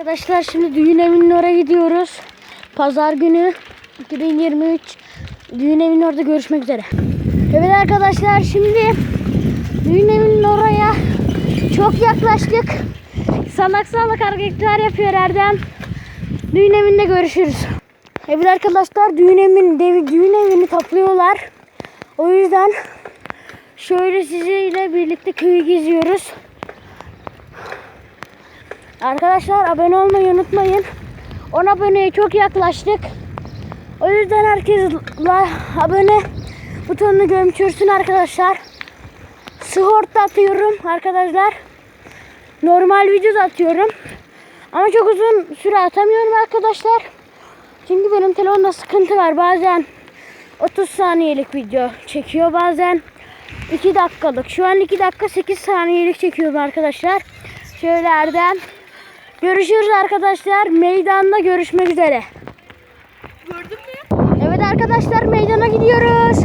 Arkadaşlar şimdi düğün evinin oraya gidiyoruz. Pazar günü 2023 düğün evinin orada görüşmek üzere. Evet arkadaşlar şimdi düğün evinin oraya çok yaklaştık. Salak salak hareketler yapıyor Erdem. Düğün evinde görüşürüz. Evet arkadaşlar düğün evini, düğün evini toplıyorlar. O yüzden şöyle sizinle birlikte köyü geziyoruz. Arkadaşlar abone olmayı unutmayın. 10 aboneye çok yaklaştık. O yüzden herkes abone butonunu gömçürsün arkadaşlar. Short atıyorum arkadaşlar. Normal video atıyorum. Ama çok uzun süre atamıyorum arkadaşlar. Çünkü benim telefonda sıkıntı var. Bazen 30 saniyelik video çekiyor. Bazen 2 dakikalık. Şu an 2 dakika 8 saniyelik çekiyorum arkadaşlar. Şöyle Erdem. Görüşürüz arkadaşlar. Meydanda görüşmek üzere. Gördün mü? Evet arkadaşlar meydana gidiyoruz.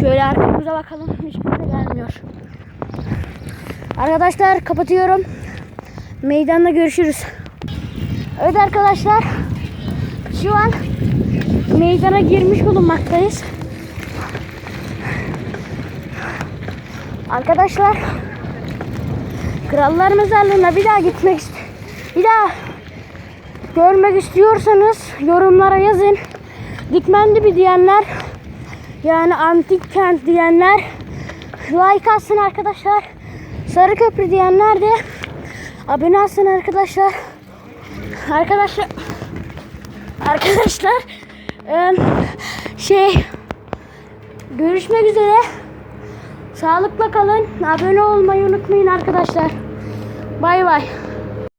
Şöyle arkamıza bakalım. Hiç kimse gelmiyor. Arkadaşlar kapatıyorum. Meydanda görüşürüz. Evet arkadaşlar. Şu an meydana girmiş bulunmaktayız. Arkadaşlar Krallar Mezarlığı'na bir daha gitmek bir daha görmek istiyorsanız yorumlara yazın. Dikmen dibi diyenler yani antik kent diyenler like atsın arkadaşlar. Sarı köprü diyenler de abone olsun arkadaşlar. Arkadaşlar arkadaşlar şey görüşmek üzere. Sağlıkla kalın. Abone olmayı unutmayın arkadaşlar. Bay bay.